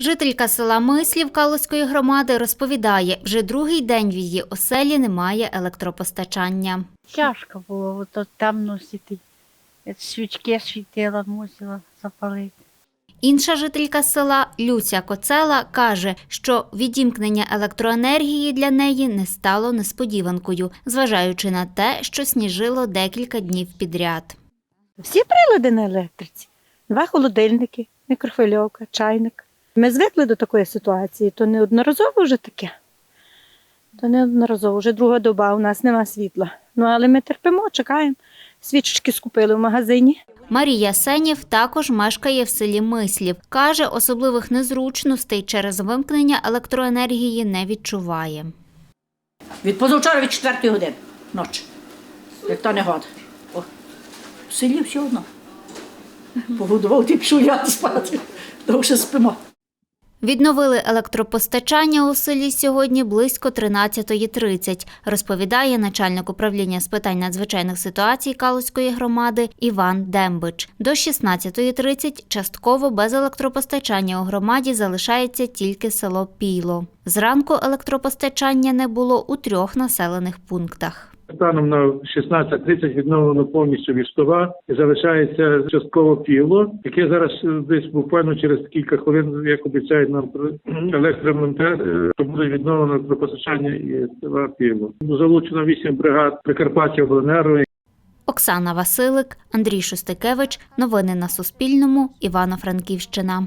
Жителька села Мислів Калузької громади розповідає, вже другий день в її оселі немає електропостачання. Тяжко було, ото темно сіти. Свічки світила, мусила запалити. Інша жителька села Люся Коцела каже, що відімкнення електроенергії для неї не стало несподіванкою, зважаючи на те, що сніжило декілька днів підряд. Всі прилади на електриці. Два холодильники, мікрохвильовка, чайник. Ми звикли до такої ситуації, то неодноразово вже таке. То неодноразово, вже друга доба, у нас нема світла. Ну, але ми терпимо, чекаємо. Свічечки скупили в магазині. Марія Сенєв також мешкає в селі Мислів. Каже, особливих незручностей через вимкнення електроенергії не відчуває. Від позавчора від 4 години ночі. Як то не год. О, в селі все одно. Погодував, ти пішов я спати. Довше спимо. Відновили електропостачання у селі сьогодні близько 13.30, розповідає начальник управління з питань надзвичайних ситуацій Калузької громади Іван Дембич. До 16.30 частково без електропостачання у громаді залишається тільки село Піло. Зранку електропостачання не було у трьох населених пунктах. Станом на 16.30 відновлено повністю вістова і залишається частково піло, яке зараз е, десь буквально через кілька хвилин, як обіцяють нам електромонтер, е, то буде відновлено електропостачання і села піло. Залучено 8 бригад Прикарпаття обленерго Оксана Василик, Андрій Шостикевич. Новини на Суспільному. Івано-Франківщина.